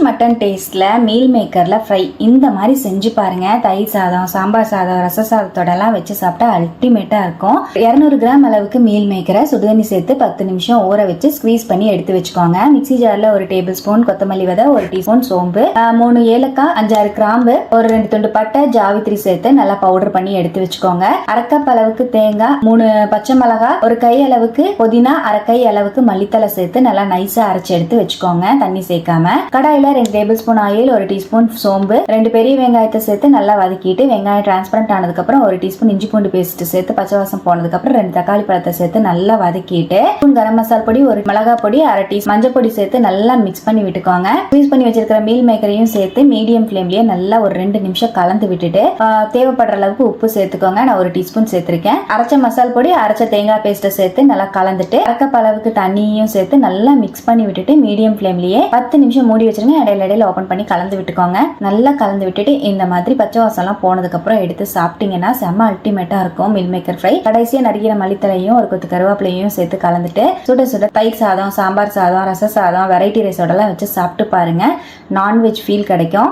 Chicken mutton டேஸ்ட்டில் meal மேக்கரில் fry இந்த மாதிரி செஞ்சு பாருங்க. தயிர் சாதம் சாம்பார் சாதம் ரச சாதத்தோடலாம் வச்சு சாப்பிட்டா அல்டிமேட்டாக இருக்கும். இரநூறு கிராம் அளவுக்கு மீல் மேக்கரை சுடுதண்ணி சேர்த்து பத்து நிமிஷம் ஊற வச்சு ஸ்க்வீஸ் பண்ணி எடுத்து வச்சுக்கோங்க. மிக்ஸி ஜாரில் ஒரு டேபிள் ஸ்பூன் கொத்தமல்லி விதை ஒரு டீஸ்பூன் சோம்பு மூணு ஏலக்காய் அஞ்சாறு கிராம்பு ஒரு ரெண்டு துண்டு பட்டை ஜாவித்திரி சேர்த்து நல்லா பவுடர் பண்ணி எடுத்து வச்சுக்கோங்க. அரைக்கப் அளவுக்கு தேங்காய் மூணு பச்சை மிளகாய் ஒரு கை அளவுக்கு புதினா அரைக்கை அளவுக்கு மல்லித்தலை சேர்த்து நல்லா நைஸாக அரைச்சி எடுத்து வச்சுக்கோங்க. தண்ணி சேர்க்காம. கடாயில ரெண்டு டேபிள் ஸ்பூன் ஆயில் ஒரு டீஸ்பூன் சோம்பு ரெண்டு பெரிய வெங்காயத்தை சேர்த்து நல்லா வதக்கிட்டு வெங்காயம் டிரான்ஸ்பரண்ட் ஆனதுக்கப்புறம் ஒரு டீஸ்பூன் இஞ்சி பூண்டு பேஸ்ட் சேர்த்து பச்சை வாசம் போனதுக்கப்புறம் ரெண்டு தக்காளி பழத்தை சேர்த்து நல்லா வதக்கிட்டு கரம் மசாலா பொடி ஒரு மிளகா பொடி அரை டீ மஞ்சள் பொடி சேர்த்து நல்லா மிக்ஸ் பண்ணி விட்டுக்கோங்க. யூஸ் பண்ணி வச்சிருக்கிற மீல் மேக்கரையும் சேர்த்து மீடியம் ஃப்ளேம்லயே நல்லா ஒரு ரெண்டு நிமிஷம் கலந்து விட்டுட்டு தேவைப்படுற அளவுக்கு உப்பு சேர்த்துக்கோங்க. நான் ஒரு டீஸ்பூன் சேர்த்திருக்கேன். அரைச்ச மசால் பொடி அரைச்ச தேங்காய் பேஸ்ட்டை சேர்த்து நல்லா கலந்துட்டு அரைக்கப் அளவுக்கு தண்ணியும் சேர்த்து நல்லா மிக்ஸ் பண்ணி விட்டுட்டு மீடியம் ஃப்ளேம்லயே பத்து நிமிஷம் மூடி வச்சிருங்க. இடையில இடையில ஓப்பன் பண்ணி கலந்து விட்டுக்கோங்க. நல்லா கலந்து விட்டுட்டு இந்த மாதிரி பச்சை வாசம்லாம் போனதுக்கு அப்புறம் எடுத்து சாப்பிட்டீங்கன்னா செம்ம அல்டிமேட்டா இருக்கும் மில் மேக்கர் ஃப்ரை கடைசியா நறுக்கிற மல்லித்தலையும் ஒரு கொத்து கருவேப்பிலையும் சேர்த்து கலந்துட்டு சுட சுட தயிர் சாதம் சாம்பார் சாதம் ரச சாதம் வெரைட்டி ரைஸோடலாம் வச்சு சாப்பிட்டு பாருங்க. நான்வெஜ் ஃபீல் கிடைக்கும்.